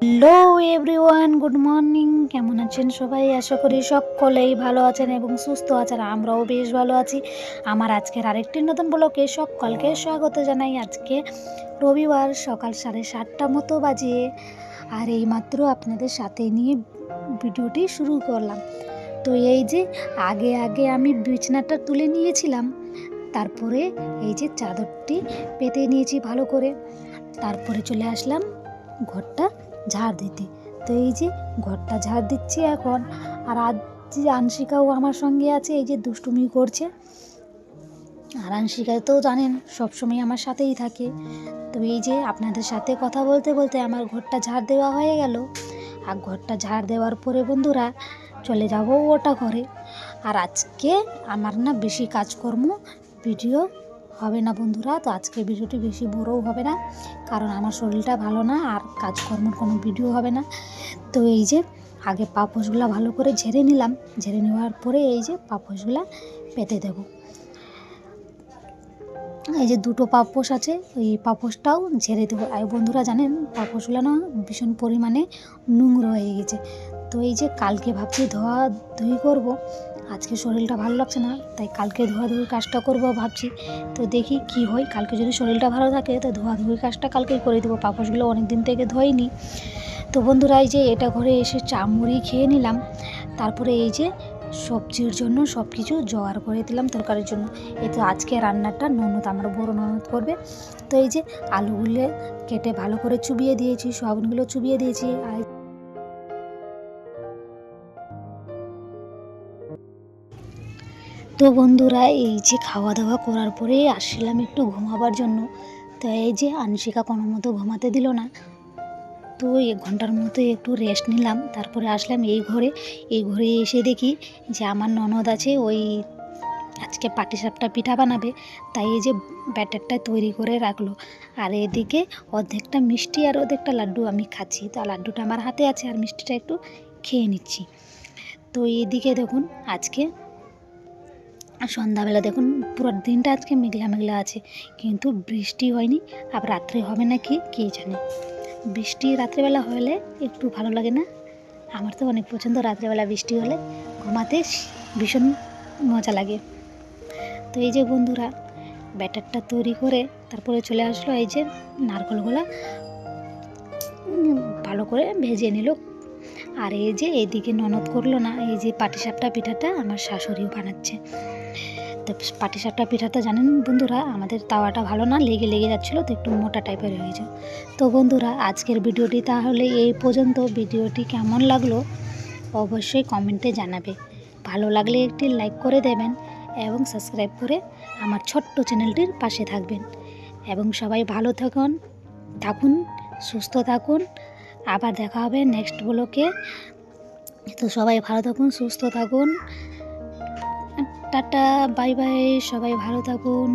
Hello everyone good morning কেমন আছেন সবাই? আশা করি সকলেই ভালো আছেন এবং সুস্থ আছেন। আমরাও বেশ ভালো আছি। আমার আজকের আরেকটি নতুন ব্লকে সকলকে স্বাগত জানাই। আজকে রবিবার, সকাল সাড়ে সাতটা মতো বাজে। আর এইমাত্র আপনাদের সাথে নিয়ে ভিডিওটি শুরু করলাম। তো এই যে আগে আগে আমি বিছনাটা তুলে নিয়েছিলাম। তারপরে এই যে চাদরটি পেতে নিয়েছি ভালো করে। তারপরে চলে আসলাম ঘরটা ঝাড় দিতে। তো এই যে ঘরটা ঝাড় দিচ্ছি এখন, আর আজ যে আনশিকাও আমার সঙ্গে আছে, এই যে দুষ্টুমি করছে। আর আনশিকা তো জানেন, সবসময় আমার সাথেই থাকে। তো এই যে আপনাদের সাথে কথা বলতে বলতে আমার ঘরটা ঝাড় দেওয়া হয়ে গেল। আর ঘরটা ঝাড় দেওয়ার পরে বন্ধুরা, চলে যাব ওটা ঘরে। আর আজকে আমার না বেশি কাজকর্ম, ভিডিও হবে না বন্ধুরা, তো আজকে ভিডিওটি বেশি বড়ও হবে না, কারণ আমার শরীরটা ভালো না আর কাজকর্মের কোনো ভিডিও হবে না। তো এই যে, আগে পাপোশগুলো ভালো করে ঝেড়ে নিলাম, ঝেড়ে নেওয়ার পরে এই যে পাপোশগুলো পেতে দেব। এই যে দুটো পাপোশ আছে ওই পাপোশটাও ঝেড়ে দেবো। আর বন্ধুরা জানেন, পাপোশগুলো না ভীষণ পরিমাণে নোংরা হয়ে গেছে। তো এই যে কালকে ভাবছি ধোয়া ধুই করব আজকে শরীরটা ভালো লাগছে না, তাই কালকে ধোয়াধুয়ির কাজটা করব ভাবছি। তো দেখি কি হয়, কালকে যদি শরীরটা ভালো থাকে, তো ধোয়াধুয়ির কাজটা কালকেই করে দেবো। পাপোশগুলো অনেক দিন থেকে ধোয়নি। তো বন্ধুরা, এই যে এটা ঘরে এসে চা মুড়ি খেয়ে নিলাম। তারপরে এই যে সবজির জন্য সব কিছু জোগাড় করে দিলাম তরকারির জন্য। এই তো আজকে রান্নাটা ননদ আমার বড় ননদ করবে। তো এই যে আলুগুলো কেটে ভালো করে চুবিয়ে দিয়েছি, সোয়াবিনগুলো চুবিয়ে দিয়েছি। আর তো বন্ধুরা, এই যে খাওয়া দাওয়া করার পরে আসছিলাম একটু ঘুমাবার জন্য। তো এই যে আনশিকা কোনো মতো ঘুমাতে দিল না। তো এক ঘণ্টার মতো একটু রেস্ট নিলাম। তারপরে আসলাম এই ঘরে। এই ঘরে এসে দেখি যে আমার ননদ আছে, ওই আজকে পাটিসাপটা পিঠা বানাবে। তাই এই যে ব্যাটারটা তৈরি করে রাখল। আর এদিকে অর্ধেকটা মিষ্টি আর অর্ধেকটা লাড্ডু আমি খাচ্ছি। তো লাড্ডুটা আমার হাতে আছে, আর মিষ্টিটা একটু খেয়ে নিচ্ছি। তো এদিকে দেখুন, আজকে সন্ধ্যাবেলা দেখুন, পুরো দিনটা আজকে মেঘলা মেঘলা আছে। কিন্তু বৃষ্টি হয়নি, আবার রাত্রে হবে না কি কে জানে? বৃষ্টি রাত্রেবেলা হলে একটু ভালো লাগে না? আমার তো অনেক পছন্দ রাত্রেবেলা বৃষ্টি হলে। ঘুমাতে ভীষণ মজা লাগে। তো এই যে বন্ধুরা, ব্যাটারটা তৈরি করে তারপরে চলে আসলো এই যে নারকলগুলা। ভালো করে ভেজে নিল। আর এই যে এইদিকে ননদ করল না, এই যে পাটিসাপটা পিঠাটা আমার শাশুড়িও বানাচ্ছে। তো পাটিসাপটা পিঠাটা জানেন বন্ধুরা, আমাদের তাওয়াটা ভালো না, লেগে লেগে যাচ্ছিল, তো একটু মোটা টাইপের হয়েছে তো বন্ধুরা, আজকের ভিডিওটি তাহলে এই পর্যন্ত। ভিডিওটি কেমন লাগল অবশ্যই কমেন্টে জানাবে। ভালো লাগলে একটি লাইক করে দেবেন এবং সাবস্ক্রাইব করে আমার ছোট্ট চ্যানেলটির পাশে থাকবেন। এবং সবাই ভালো থাকুন থাকুন, সুস্থ থাকুন। আবার দেখা হবে নেক্সট ব্লকে তো সবাই ভালো থাকুন, সুস্থ থাকুন। টাটা বাই বাই সবাই ভালো থাকুন।